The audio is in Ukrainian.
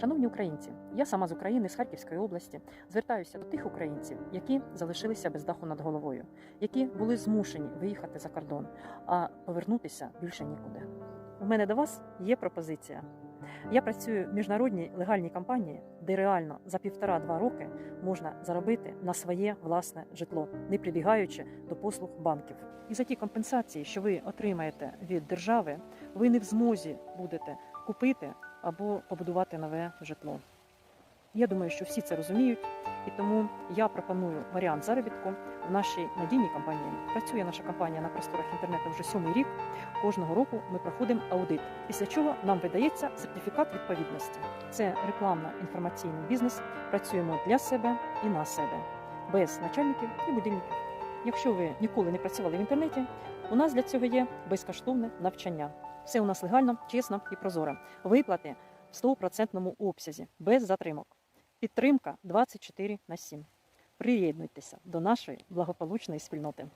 Шановні українці, я сама з України, з Харківської області, звертаюся до тих українців, які залишилися без даху над головою, які були змушені виїхати за кордон, а повернутися більше нікуди. У мене до вас є пропозиція. Я працюю в міжнародній легальній компанії, де реально за півтора-два роки можна заробити на своє власне житло, не прибігаючи до послуг банків. І за ті компенсації, що ви отримаєте від держави, ви не в змозі будете купити або побудувати нове житло. Я думаю, що всі це розуміють, і тому я пропоную варіант заробітку в нашій надійній компанії. Працює наша компанія на просторах інтернету вже сьомий рік. Кожного року ми проходимо аудит, після чого нам видається сертифікат відповідності. Це рекламно-інформаційний бізнес. Працюємо для себе і на себе, без начальників і будівників. Якщо ви ніколи не працювали в інтернеті, у нас для цього є безкоштовне навчання. Все у нас легально, чесно і прозоро. Виплати в 100% обсязі, без затримок. Підтримка 24 на 7. Приєднуйтеся до нашої благополучної спільноти.